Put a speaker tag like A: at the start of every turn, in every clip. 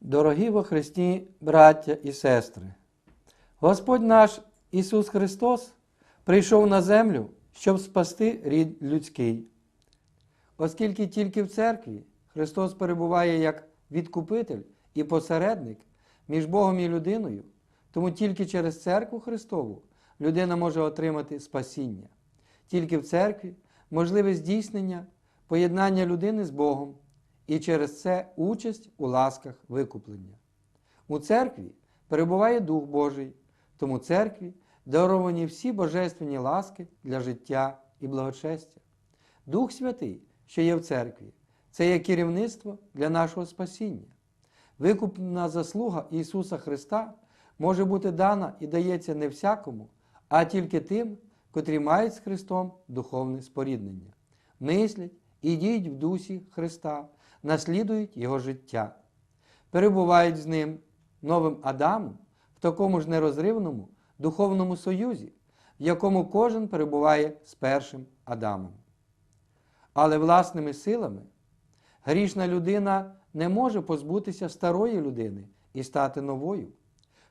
A: Дорогі во Христі, браття і сестри, Господь наш Ісус Христос прийшов на землю, щоб спасти рід людський. Оскільки тільки в церкві Христос перебуває як відкупитель і посередник між Богом і людиною, тому тільки через церкву Христову людина може отримати спасіння. Тільки в церкві можливе здійснення, поєднання людини з Богом і через це участь у ласках викуплення. У церкві перебуває Дух Божий, тому церкві даровані всі божественні ласки для життя і благочестя. Дух Святий, що є в церкві, це є керівництво для нашого спасіння. Викупна заслуга Ісуса Христа може бути дана і дається не всякому, а тільки тим, котрі мають з Христом духовне споріднення, мислять і діють в дусі Христа, наслідують Його життя, перебувають з Ним новим Адамом в такому ж нерозривному духовному союзі, в якому кожен перебуває з першим Адамом. Але власними силами грішна людина не може позбутися старої людини і стати новою,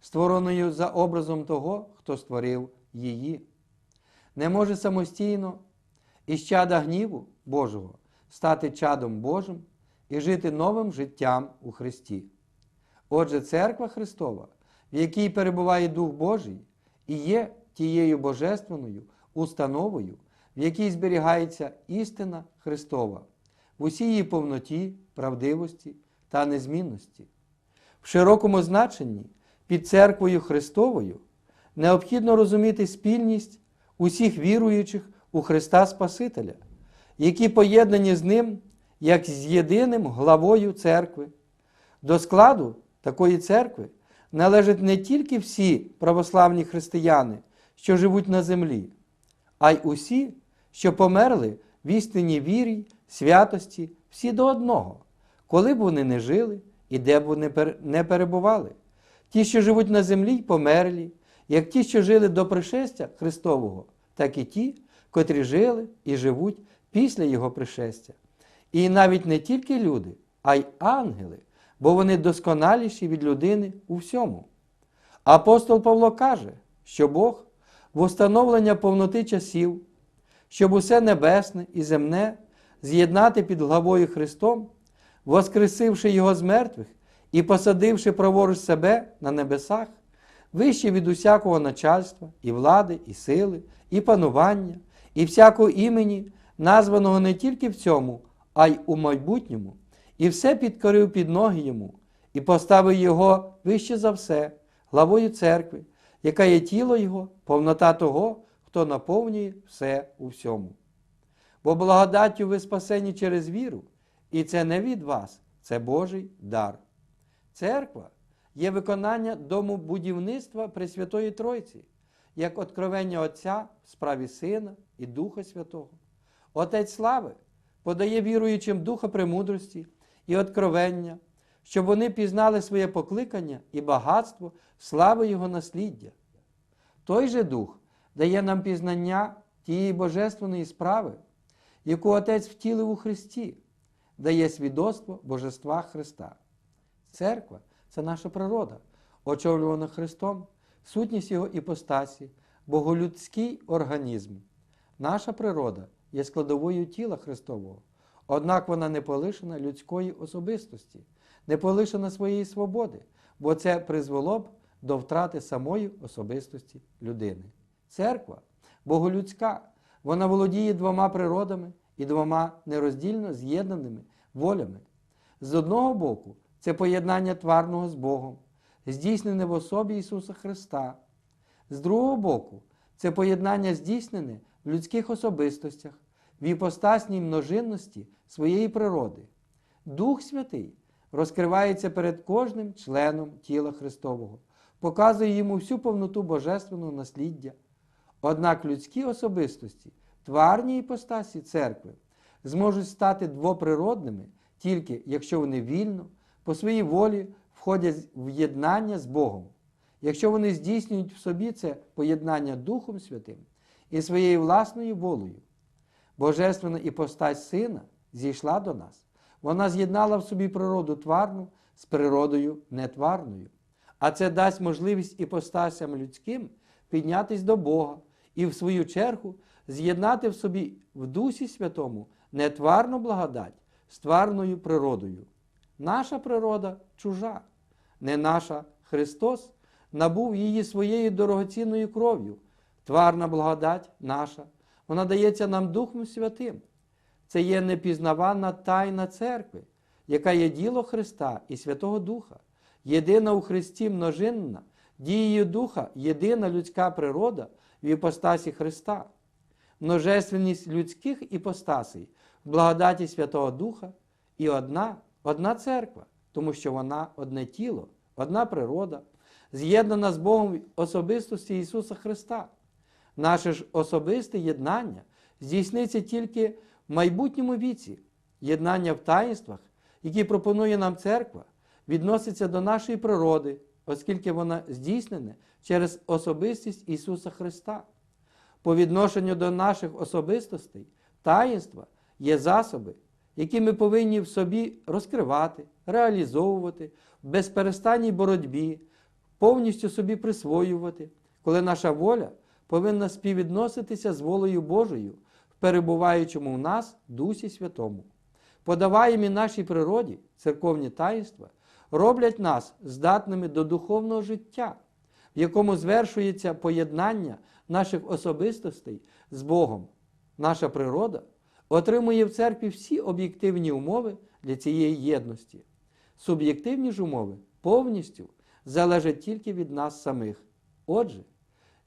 A: створеною за образом того, хто створив її. Не може самостійно із чада гніву Божого стати чадом Божим і жити новим життям у Христі. Отже, церква Христова, в якій перебуває Дух Божий, і є тією божественною установою, в якій зберігається істина Христова в усій її повноті, правдивості та незмінності. В широкому значенні під церквою Христовою необхідно розуміти спільність усіх віруючих у Христа Спасителя, які поєднані з Ним як з єдиним главою церкви. До складу такої церкви належать не тільки всі православні християни, що живуть на землі, а й усі, що померли в істинній вірі, святості, всі до одного, коли б вони не жили і де б вони не перебували. Ті, що живуть на землі померлі, як ті, що жили до пришестя Христового, так і ті, котрі жили і живуть після Його пришестя. І навіть не тільки люди, а й ангели, бо вони досконаліші від людини у всьому. Апостол Павло каже, що Бог в установлення повноти часів, щоб усе небесне і земне з'єднати під главою Христом, воскресивши Його з мертвих і посадивши праворуч себе на небесах, вище від усякого начальства, і влади, і сили, і панування, і всякого імені, названого не тільки в цьому, а й у майбутньому, і все підкорив під ноги йому, і поставив його вище за все, главою церкви, яка є тіло Його, повнота того, хто наповнює все у всьому. Бо благодаттю ви спасені через віру, і це не від вас, це Божий дар. Церква є виконання дому будівництва Пресвятої Тройці, як откровення Отця в справі Сина і Духа Святого. Отець слави подає віруючим духа премудрості і откровення, щоб вони пізнали своє покликання і багатство слави Його насліддя. Той же Дух дає нам пізнання тієї божественної справи, яку Отець втілив у Христі, дає свідоцтво Божества Христа. Церква це наша природа, очолювана Христом, сутність Його іпостасі, боголюдський організм. Наша природа є складовою тіла Христового, однак вона не полишена людської особистості, не полишена своєї свободи, бо це призвело б до втрати самої особистості людини. Церква боголюдська, вона володіє двома природами і двома нероздільно з'єднаними волями. З одного боку, це поєднання тварного з Богом, здійснене в особі Ісуса Христа. З другого боку, це поєднання здійснене в людських особистостях, в іпостасній множинності своєї природи. Дух Святий розкривається перед кожним членом тіла Христового, показує йому всю повноту божественного насліддя. Однак людські особистості, тварні іпостасі церкви зможуть стати двоприродними тільки якщо вони вільно, по своїй волі входять в єднання з Богом, якщо вони здійснюють в собі це поєднання Духом Святим і своєю власною волею. Божественна іпостась Сина зійшла до нас. Вона з'єднала в собі природу тварну з природою нетварною. А це дасть можливість іпостасям людським піднятись до Бога і, в свою чергу, з'єднати в собі в Дусі Святому нетварну благодать з тварною природою. Наша природа чужа, не наша Христос набув її своєю дорогоцінною кров'ю. Тварна благодать наша, вона дається нам Духом Святим. Це є непізнавана тайна церкви, яка є діло Христа і Святого Духа, єдина у Христі множинна, дією Духа, єдина людська природа в іпостасі Христа, множественність людських іпостасей благодаті Святого Духа і одна, одна церква, тому що вона одне тіло, одна природа, з'єднана з Богом особистості Ісуса Христа. Наше ж особисте єднання здійсниться тільки в майбутньому віці. Єднання в таїнствах, які пропонує нам церква, відноситься до нашої природи, оскільки вона здійснене через особистість Ісуса Христа. По відношенню до наших особистостей, таїнства є засоби, які ми повинні в собі розкривати, реалізовувати в безперестанній боротьбі, повністю собі присвоювати, коли наша воля повинна співвідноситися з волею Божою в перебуваючому в нас Дусі Святому. Подаваємі нашій природі церковні таїнства роблять нас здатними до духовного життя, в якому звершується поєднання наших особистостей з Богом. Наша природа отримує в церкві всі об'єктивні умови для цієї єдності. Суб'єктивні ж умови повністю залежать тільки від нас самих. Отже,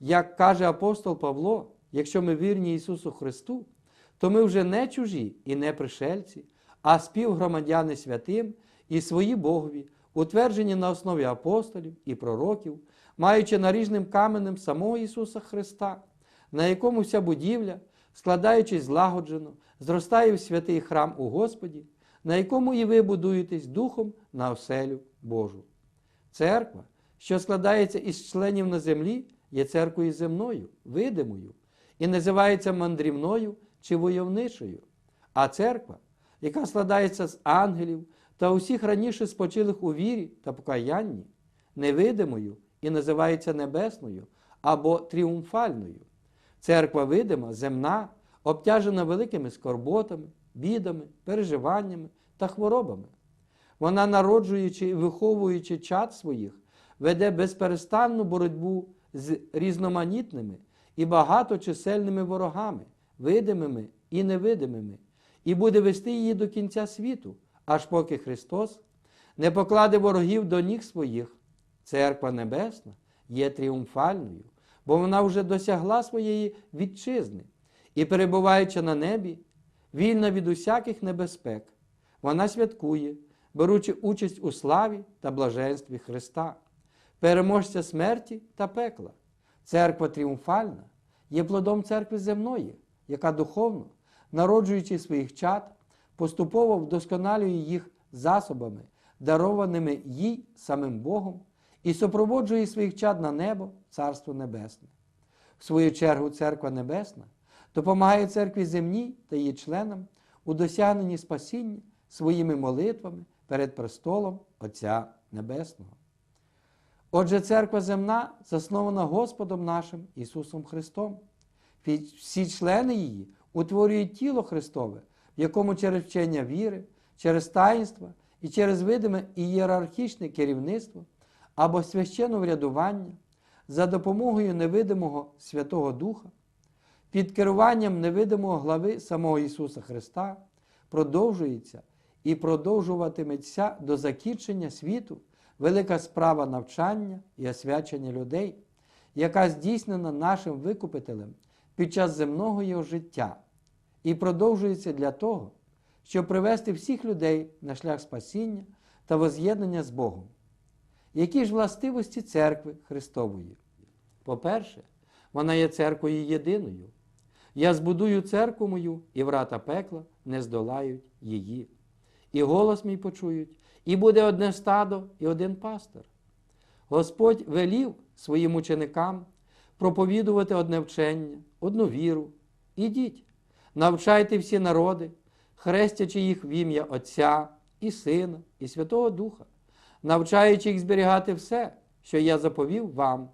A: як каже апостол Павло, якщо ми вірні Ісусу Христу, то ми вже не чужі і не пришельці, а співгромадяни святим і свої Богові, утверджені на основі апостолів і пророків, маючи наріжним каменем самого Ісуса Христа, на якому вся будівля, складаючись злагоджено, зростає в святий храм у Господі, на якому і ви будуєтесь Духом на оселю Божу. Церква, що складається із членів на землі, є церквою земною, видимою, і називається мандрівною чи войовничою. А церква, яка складається з ангелів та усіх раніше спочилих у вірі та покаянні, невидимою і називається небесною або тріумфальною. Церква видима, земна, обтяжена великими скорботами, бідами, переживаннями та хворобами. Вона, народжуючи і виховуючи чад своїх, веде безперестанну боротьбу з різноманітними і багаточисельними ворогами, видимими і невидимими, і буде вести її до кінця світу, аж поки Христос не покладе ворогів до ніг своїх. Церква Небесна є тріумфальною, бо вона вже досягла своєї вітчизни і, перебуваючи на небі, вільна від усяких небезпек, вона святкує, беручи участь у славі та блаженстві Христа, переможця смерті та пекла. Церква тріумфальна є плодом церкви земної, яка духовно, народжуючи своїх чад, поступово вдосконалює їх засобами, дарованими їй самим Богом, і супроводжує своїх чад на небо, Царство Небесне. В свою чергу, Церква Небесна допомагає церкві земній та її членам у досягненні спасіння своїми молитвами перед престолом Отця Небесного. Отже, церква земна заснована Господом нашим Ісусом Христом. Всі члени її утворюють тіло Христове, в якому через вчення віри, через таїнства і через видиме ієрархічне керівництво або священне врядування за допомогою невидимого Святого Духа, під керуванням невидимого глави самого Ісуса Христа продовжується і продовжуватиметься до закінчення світу велика справа навчання і освячення людей, яка здійснена нашим Викупителем під час земного його життя і продовжується для того, щоб привести всіх людей на шлях спасіння та воз'єднання з Богом. Які ж властивості церкви Христової? По-перше, вона є церквою єдиною. Я збудую церкву мою, і врата пекла не здолають її. і голос мій почують, і буде одне стадо і один пастир. Господь велів своїм ученикам проповідувати одне вчення, одну віру. Ідіть, навчайте всі народи, хрестячи їх в ім'я Отця і Сина, і Святого Духа, навчаючи їх зберігати все, що я заповів вам.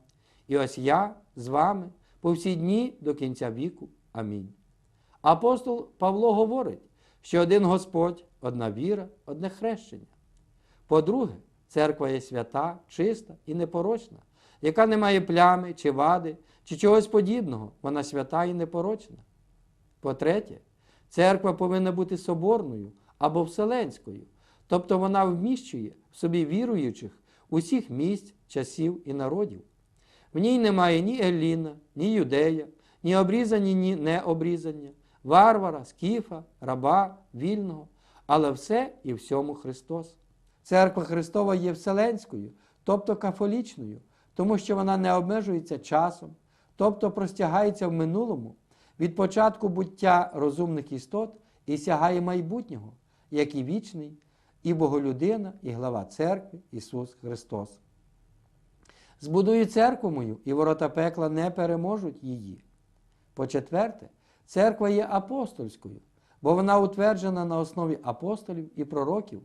A: І ось я з вами по всі дні до кінця віку. Амінь. Апостол Павло говорить, що один Господь, одна віра, одне хрещення. По-друге, церква є свята, чиста і непорочна, яка не має плями чи вади, чи чогось подібного, вона свята і непорочна. По-третє, церква повинна бути соборною або вселенською, тобто вона вміщує в собі віруючих усіх місць, часів і народів. В ній немає ні Еліна, ні юдея, ні обрізані, ні необрізання, варвара, скіфа, раба, вільного, але все і всьому Христос. Церква Христова є вселенською, тобто кафолічною, тому що вона не обмежується часом, тобто простягається в минулому від початку буття розумних істот і сягає майбутнього, як і вічний, і боголюдина, і глава церкви Ісус Христос. Збудую церкву мою, і ворота пекла не переможуть її. По-четверте, церква є апостольською, бо вона утверджена на основі апостолів і пророків,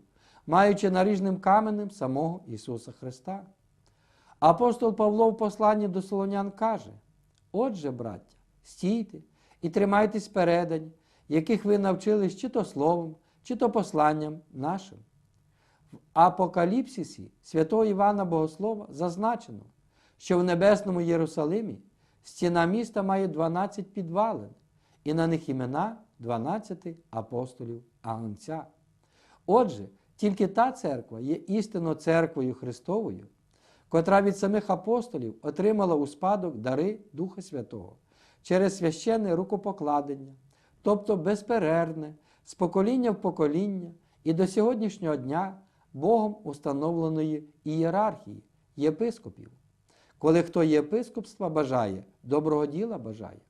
A: маючи наріжним каменем самого Ісуса Христа. Апостол Павло в посланні до Солонян каже: Отже, браття, стійте і тримайтесь передань, яких ви навчились чи то словом, чи то посланням нашим. В Апокаліпсисі святого Івана Богослова зазначено, що в небесному Єрусалимі стіна міста має 12 підвалин, і на них імена 12 апостолів Агнця. Отже, тільки та церква є істинно церквою Христовою, котра від самих апостолів отримала у спадок дари Духа Святого через священне рукопокладення, тобто безперервне, з покоління в покоління і до сьогоднішнього дня Богом установленої ієрархії єпископів. Коли хто єпископства бажає, доброго діла бажає,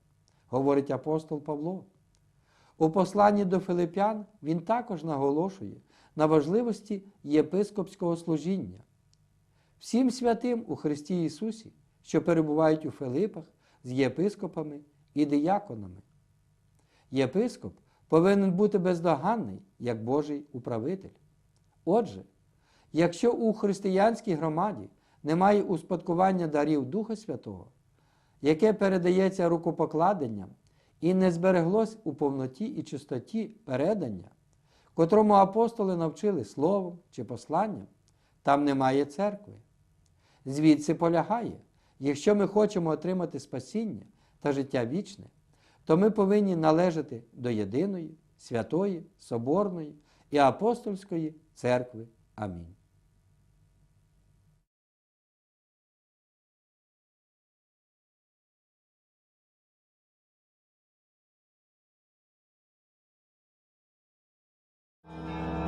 A: говорить апостол Павло. У посланні до Филип'ян він також наголошує на важливості єпископського служіння. Всім святим у Христі Ісусі, що перебувають у Филипах з єпископами і дияконами. Єпископ повинен бути бездоганний, як Божий управитель. Отже, якщо у християнській громаді немає успадкування дарів Духа Святого, яке передається рукопокладенням і не збереглось у повноті і чистоті передання, котрому апостоли навчили словом чи посланням, там немає церкви. Звідси полягає, якщо ми хочемо отримати спасіння та життя вічне, то ми повинні належати до єдиної, святої, соборної і апостольської церкви. Амінь.
B: Thank